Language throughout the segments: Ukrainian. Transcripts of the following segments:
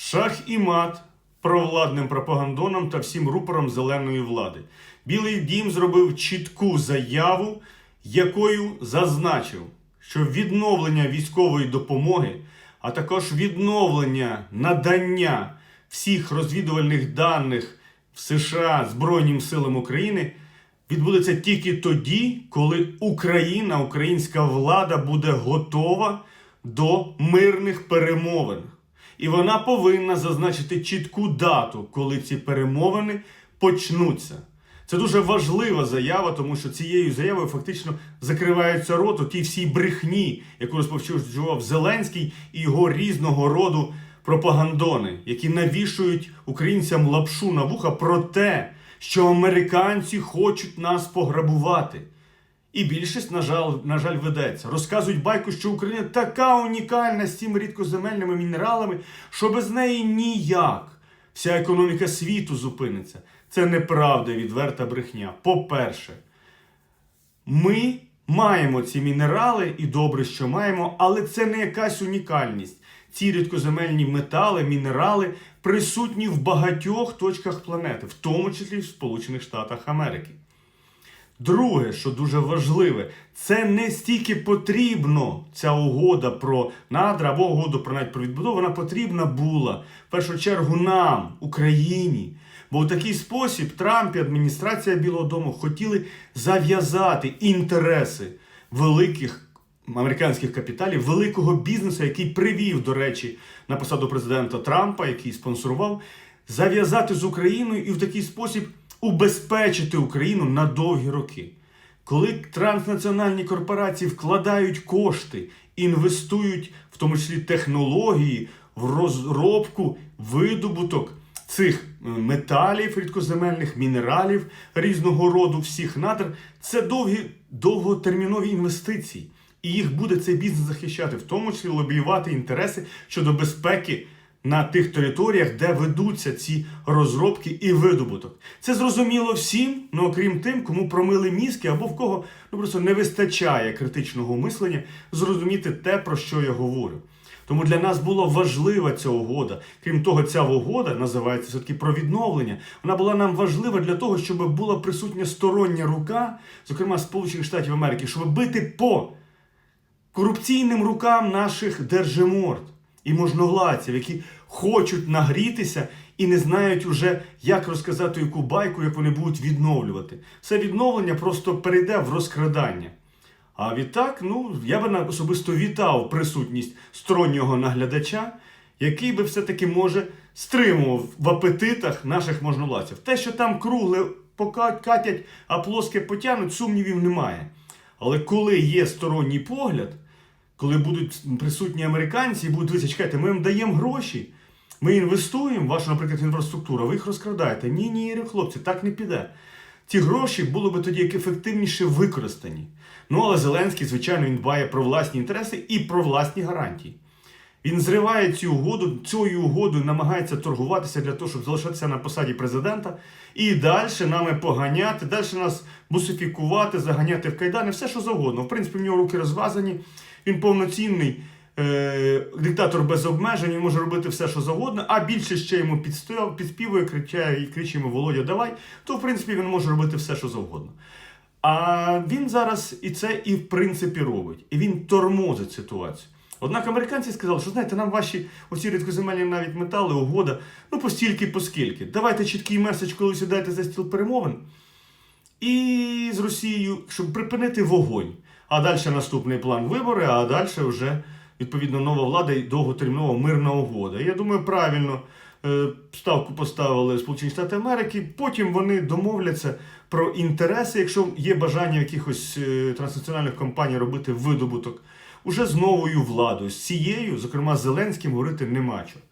Шах і мат провладним пропагандоном та всім рупором зеленої влади. Білий дім зробив чітку заяву, якою зазначив, що відновлення військової допомоги, а також відновлення надання всіх розвідувальних даних в США Збройним силам України відбудеться тільки тоді, коли Україна, українська влада буде готова до мирних перемовин. І вона повинна зазначити чітку дату, коли ці перемовини почнуться. Це дуже важлива заява, тому що цією заявою фактично закривається рот у тій всій брехні, яку розповсюджував Зеленський і його різного роду пропагандони, які навішують українцям лапшу на вуха про те, що американці хочуть нас пограбувати. І більшість, на жаль, на жаль, ведеться. Розказують байку, що Україна така унікальна з цими рідкоземельними мінералами, що без неї ніяк вся економіка світу зупиниться. Це неправда, відверта брехня. По-перше, ми маємо ці мінерали, і добре, що маємо, але це не якась унікальність. Ці рідкоземельні метали, мінерали присутні в багатьох точках планети, в тому числі в Сполучених Штатах Америки. Друге, що дуже важливе, це не стільки потрібно ця угода про надра або угода про навіть про відбудову, вона потрібна була в першу чергу нам, Україні. Бо в такий спосіб Трамп і адміністрація Білого Дому хотіли зав'язати інтереси великих американських капіталів, великого бізнесу, який привів, до речі, на посаду президента Трампа, який спонсорував, зав'язати з Україною і в такий спосіб убезпечити Україну на довгі роки. Коли транснаціональні корпорації вкладають кошти, інвестують в тому числі технології, в розробку, видобуток цих е, металів, рідкоземельних мінералів різного роду, всіх надр, це довгі, довготермінові інвестиції. І їх буде цей бізнес захищати, в тому числі лобіювати інтереси щодо безпеки на тих територіях, де ведуться ці розробки і видобуток. Це зрозуміло всім, ну окрім тим, кому промили мізки або в кого ну просто не вистачає критичного мислення зрозуміти те, про що я говорю. Тому для нас була важлива ця угода. Крім того, ця угода називається все-таки про відновлення. Вона була нам важлива для того, щоб була присутня стороння рука, зокрема Сполучених Штатів Америки, щоб бити по корупційним рукам наших держиморд і можновладців, які хочуть нагрітися і не знають уже, як розказати яку байку, як вони будуть відновлювати. Це відновлення просто перейде в розкрадання. А відтак, ну, я би особисто вітав присутність стороннього наглядача, який би все-таки може стримував в апетитах наших можновладців. Те, що там кругле пока- катять, а плоске потягнуть, сумнівів немає. Але коли є сторонній погляд, коли будуть присутні американці і будуть дивитися, чекайте, ми вам даємо гроші, ми інвестуємо вашу, наприклад, інфраструктуру, ви їх розкрадаєте. Ні, ні, хлопці, так не піде. Ці гроші були би тоді як ефективніше використані. Ну але Зеленський, звичайно, він дбає про власні інтереси і про власні гарантії. Він зриває цю угоду, цією угодою намагається торгуватися для того, щоб залишатися на посаді президента і далі нами поганяти, далі нас бусифікувати, заганяти в кайдани, все що завгодно. В принципі, в нього руки розв'язані. Він повноцінний е, диктатор без обмежень, він може робити все, що завгодно, а більше ще йому підстав, підспівує, кричає і кричить йому Володя, давай, то в принципі він може робити все, що завгодно. А він зараз і це і в принципі робить. І він тормозить ситуацію. Однак американці сказали, що знаєте, нам ваші оці рідкоземельні навіть метали, угода, ну постільки, поскільки. Давайте чіткий меседж, коли сідаєте за стіл перемовин. І з Росією, щоб припинити вогонь. А далі наступний план вибори, а далі вже відповідно нова влада і довготермінова мирна угода. Я думаю, правильно е, ставку поставили Сполучені Штати Америки. Потім вони домовляться про інтереси, якщо є бажання якихось е, транснаціональних компаній робити видобуток. Уже з новою владою, з цією, зокрема Зеленським, говорити нема чого.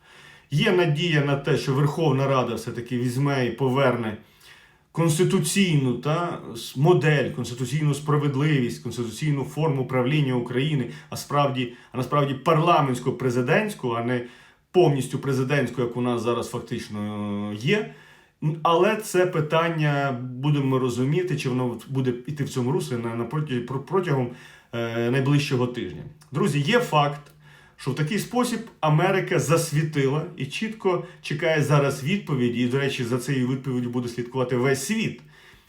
Є надія на те, що Верховна Рада все-таки візьме і поверне конституційну та модель, конституційну справедливість, конституційну форму правління України, а справді, а насправді парламентську президентську, а не повністю президентську, як у нас зараз фактично е, є. Але це питання будемо розуміти, чи воно буде йти в цьому руслі на, протягом е, найближчого тижня. Друзі, є факт що в такий спосіб Америка засвітила і чітко чекає зараз відповіді. І, до речі, за цією відповіддю буде слідкувати весь світ,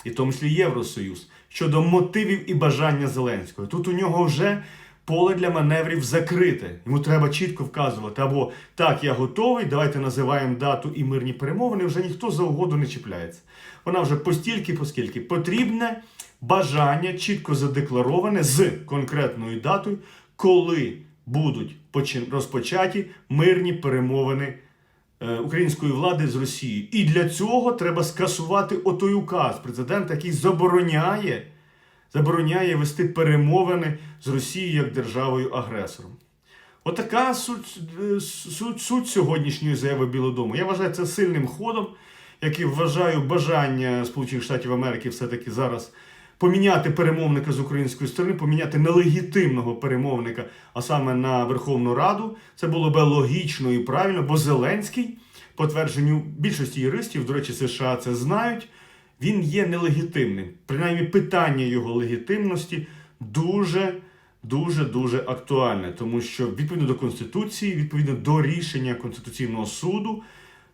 і в тому числі Євросоюз, щодо мотивів і бажання Зеленського. Тут у нього вже поле для маневрів закрите. Йому треба чітко вказувати або так, я готовий, давайте називаємо дату і мирні перемовини. Вже ніхто за угоду не чіпляється. Вона вже постільки, поскільки потрібне бажання чітко задеклароване з конкретною датою, коли будуть розпочаті мирні перемовини е, української влади з Росією. І для цього треба скасувати отой указ президента, який забороняє, забороняє вести перемовини з Росією як державою-агресором. Отака суть, е, суть, суть сьогоднішньої заяви Білого Дому. Я вважаю це сильним ходом, який вважаю бажання Сполучених Штатів Америки все-таки зараз поміняти перемовника з української сторони, поміняти нелегітимного перемовника, а саме на Верховну Раду. Це було би логічно і правильно, бо Зеленський, по твердженню більшості юристів, до речі, США це знають. Він є нелегітимним. Принаймні, питання його легітимності дуже дуже дуже актуальне, тому що відповідно до Конституції, відповідно до рішення Конституційного суду,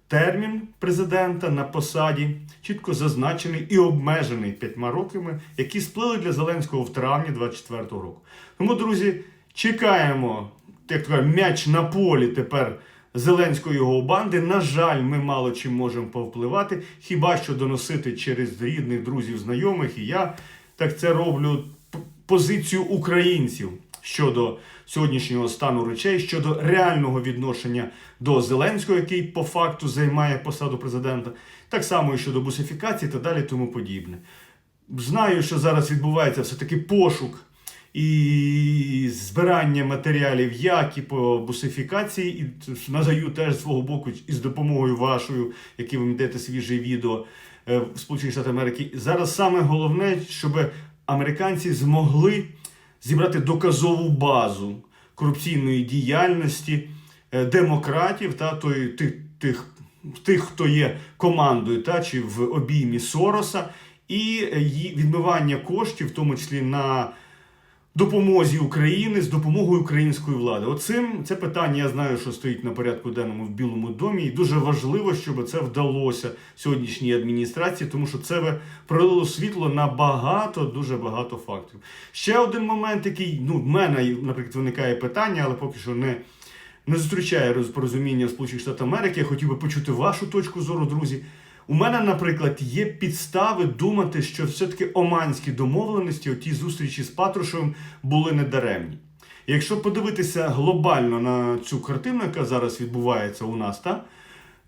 термін президента на посаді чітко зазначений і обмежений п'ятьма роками, які сплили для Зеленського в травні 24-го року. Тому, друзі, чекаємо, як кажуть, м'яч на полі тепер. Зеленської його банди, на жаль, ми мало чим можемо повпливати, хіба що доносити через рідних, друзів, знайомих, і я так це роблю позицію українців щодо сьогоднішнього стану речей, щодо реального відношення до Зеленського, який по факту займає посаду президента, так само і щодо бусифікації та далі тому подібне. Знаю, що зараз відбувається все-таки пошук і збирання матеріалів, як і по бусифікації, і надаю теж свого боку із допомогою вашою, які ви йдете свіже відео е, в Сполучених Штатах Америки. Зараз саме головне, щоб американці змогли зібрати доказову базу корупційної діяльності е, демократів та той, тих, тих, тих, хто є командою та чи в обіймі Сороса, і е, відмивання коштів, в тому числі на допомозі України з допомогою української влади. Оцим це питання я знаю, що стоїть на порядку денному в Білому домі, і дуже важливо, щоб це вдалося сьогоднішній адміністрації, тому що це би пролило світло на багато, дуже багато фактів. Ще один момент, який ну в мене, наприклад, виникає питання, але поки що не. Не зустрічає розпорозуміння Сполучених Штатів Америки. Я хотів би почути вашу точку зору, друзі. У мене, наприклад, є підстави думати, що все-таки оманські домовленості, оті зустрічі з Патрушевим, були недаремні. Якщо подивитися глобально на цю картину, яка зараз відбувається у нас, та?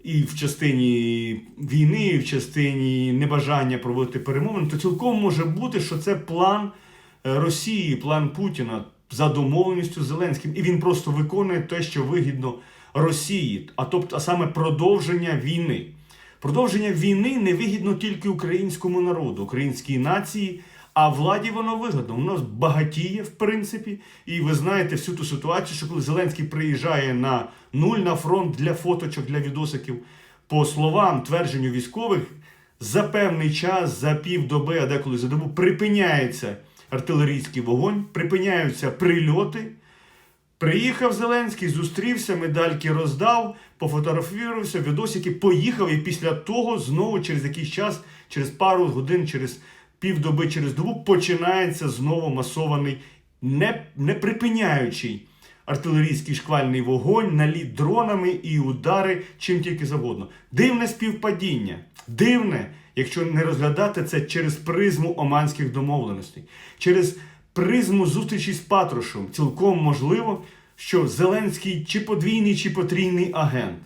і в частині війни, і в частині небажання проводити перемовини, то цілком може бути, що це план е, Росії, план Путіна за домовленістю з Зеленським, і він просто виконує те, що вигідно Росії, а тобто а саме продовження війни. Продовження війни не вигідно тільки українському народу, українській нації, а владі воно вигодно. Воно багатіє, в принципі. І ви знаєте всю ту ситуацію, що коли Зеленський приїжджає на нуль на фронт для фоточок, для відосиків, по словам твердженню військових, за певний час, за півдоби, а деколи за добу, припиняється артилерійський вогонь, припиняються прильоти. Приїхав Зеленський, зустрівся, медальки роздав, пофотографувався, відосики, поїхав і після того знову через якийсь час, через пару годин, через півдоби, через добу починається знову масований, не, не припиняючий артилерійський шквальний вогонь, наліт дронами і удари чим тільки завгодно. Дивне співпадіння. Дивне, якщо не розглядати це через призму оманських домовленостей, через призму зустрічі з Патрушем. Цілком можливо, що Зеленський чи подвійний, чи потрійний агент.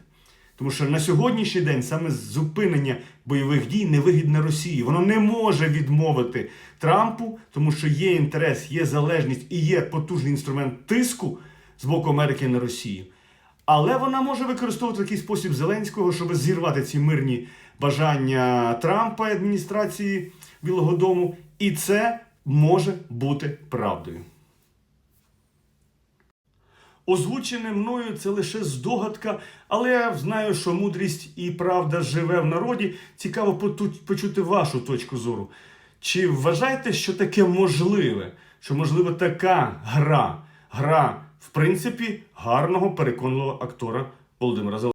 Тому що на сьогоднішній день саме зупинення бойових дій невигідне Росії. Воно не може відмовити Трампу, тому що є інтерес, є залежність і є потужний інструмент тиску з боку Америки на Росію. Але вона може використовувати такий спосіб Зеленського, щоб зірвати ці мирні бажання Трампа і адміністрації Білого Дому. І це може бути правдою. Озвучене мною це лише здогадка, але я знаю, що мудрість і правда живе в народі. Цікаво почути вашу точку зору. Чи вважаєте, що таке можливе? Що можливо така гра, гра в принципі, гарного переконливого актора Володимира Зеленського.